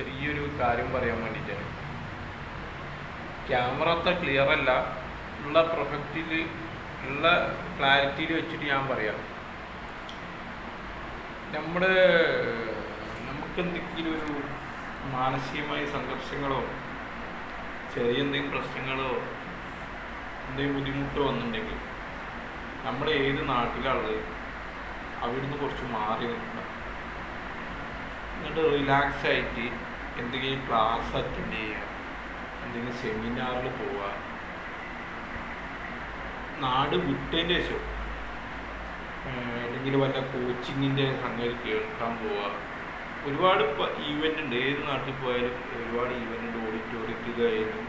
ചെറിയൊരു കാര്യം പറയാൻ വേണ്ടിയിട്ടാണ് ക്യാമറ അത്ര ക്ലിയർ അല്ല. ഉള്ള പെർഫെക്റ്റിൽ ഉള്ള ക്ലാരിറ്റിയിൽ വെച്ചിട്ട് ഞാൻ പറയാം. നമ്മൾ നമുക്ക് എന്തെങ്കിലും ഒരു മാനസികമായ സംഘർഷങ്ങളോ ചെറിയ എന്തെങ്കിലും പ്രശ്നങ്ങളോ എന്തെങ്കിലും ബുദ്ധിമുട്ടോ വന്നിട്ടുണ്ടെങ്കിൽ നമ്മൾ ഏത് നാട്ടിലാണുള്ളത് അവിടുന്ന് കുറച്ച് മാറി നിൽക്കുക എന്നിട്ട് റിലാക്സ് ആയിട്ട് എന്തെങ്കിലും ക്ലാസ് അറ്റൻഡ് ചെയ്യുക എന്തെങ്കിലും സെമിനാറിൽ പോവുക നാട് വിട്ടതിന്റെ ശേഷം അല്ലെങ്കിൽ വല്ല കോച്ചിങ്ങിന്റെ സംഗതി കേൾക്കാൻ പോവുക ഒരുപാട് ഈവന്റ് ഉണ്ട്. ഏത് നാട്ടിൽ പോയാലും ഒരുപാട് ഈവന്റ് ഉണ്ട്. ഓഡിറ്റോറിയത്തിലായാലും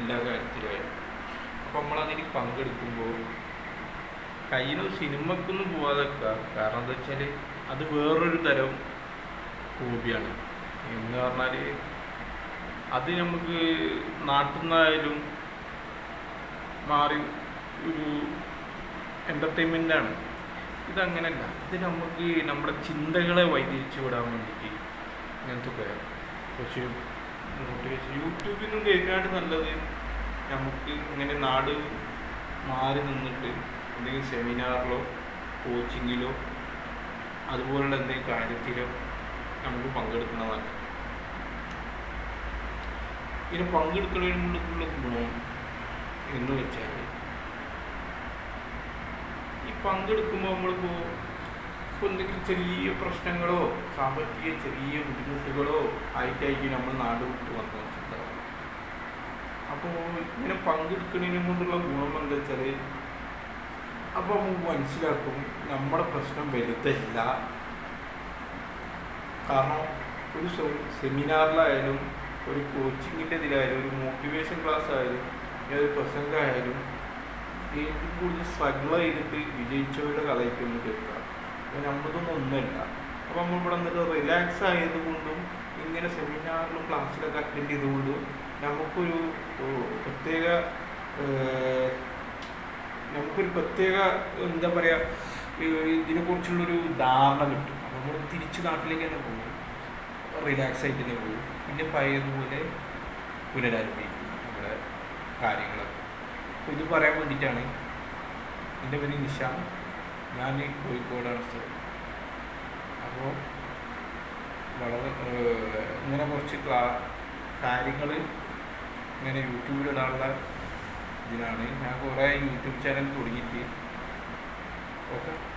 എല്ലാ കാര്യത്തിലായാലും. അപ്പം നമ്മളതിന് പങ്കെടുക്കുമ്പോൾ കയ്യിൽ സിനിമക്കൊന്നും പോവാതെ കാരണം എന്താ വെച്ചാൽ അത് വേറൊരു തരം ഹോബിയാണ്. എന്ന് പറഞ്ഞാൽ അത് നമുക്ക് നാട്ടിൽ നിന്നായാലും മാറി ഒരു എന്റർടൈൻമെന്റാണ് ഇതങ്ങനല്ല. ഇത് നമുക്ക് നമ്മുടെ ചിന്തകളെ വൈതിരിച്ചു വിടാൻ വേണ്ടിയിട്ട് ഇങ്ങനത്തെ ഒക്കെ കുറച്ച് മോട്ടിവേഷൻ നിന്നും കേൾക്കാണ്ട് നല്ലത് നമുക്ക് ഇങ്ങനെ നാട് മാറി നിന്നിട്ട് എന്തെങ്കിലും സെമിനാറിലോ കോച്ചിങ്ങിലോ അതുപോലുള്ള എന്തെങ്കിലും കാര്യത്തിലോ നമുക്ക് പങ്കെടുക്കുന്നതാണ്. ഇതിന് പങ്കെടുക്കുന്നതിനുള്ള ഗുണം എന്ന് വെച്ചാൽ ഈ പങ്കെടുക്കുമ്പോൾ നമ്മളിപ്പോൾ ഇപ്പോൾ എന്തെങ്കിലും ചെറിയ പ്രശ്നങ്ങളോ സാമ്പത്തിക ചെറിയ ബുദ്ധിമുട്ടുകളോ ആയിട്ടായിരിക്കും നമ്മൾ നാട് വിട്ട് വന്നു വെച്ചിട്ടുണ്ടാവുക അപ്പോൾ ഇങ്ങനെ പങ്കെടുക്കുന്നതിനെ കൊണ്ടുള്ള ഗുണം എന്താ വെച്ചാൽ അപ്പോൾ നമുക്ക് മനസ്സിലാക്കും നമ്മുടെ പ്രശ്നം വലുതല്ല. കാരണം ഒരു സെമിനാറിലായാലും ഒരു കോച്ചിങ്ങിന്റെ ഇതിലായാലും ഒരു മോട്ടിവേഷൻ ക്ലാസ് ആയാലും ഒരു പ്രസംഗമായാലും ഏറ്റവും കൂടുതൽ സ്ട്രഗിൾ ചെയ്തിട്ട് വിജയിച്ചവരുടെ കഥയ്ക്കൊന്ന് കേൾക്കുക. അപ്പം നമ്മളതൊന്നും ഒന്നുമില്ല അപ്പം നമ്മൾ ഇവിടെ നിന്നിട്ട് റിലാക്സ് ആയതുകൊണ്ടും ഇങ്ങനെ സെമിനാറിലും ക്ലാസ്സിലൊക്കെ അറ്റൻഡ് ചെയ്തുകൊണ്ടും നമുക്കൊരു പ്രത്യേക നമുക്കൊരു പ്രത്യേക എന്താ പറയുക ഇതിനെക്കുറിച്ചുള്ളൊരു ധാരണ കിട്ടും. അപ്പോൾ നമ്മൾ തിരിച്ച് നാട്ടിലേക്ക് തന്നെ പോകും റിലാക്സ് ആയിട്ട് തന്നെ പോകും പിന്നെ പഴയതുപോലെ പുനരാരംഭിക്കും നമ്മുടെ കാര്യങ്ങളൊക്കെ. അപ്പോൾ ഇത് പറയാൻ വേണ്ടിയിട്ടാണ് എന്റെ പേര് നിഷ. ഞാൻ കോഴിക്കോടാണ് അപ്പോൾ വളരെ ഇങ്ങനെ കുറച്ച് ക്ലാ കാര്യങ്ങൾ ഇങ്ങനെ യൂട്യൂബിലിടാനുള്ള ഇതിനാണ്. ഞാൻ കുറേ യൂട്യൂബ് ചാനൽ തുടങ്ങിയിട്ട് Okay.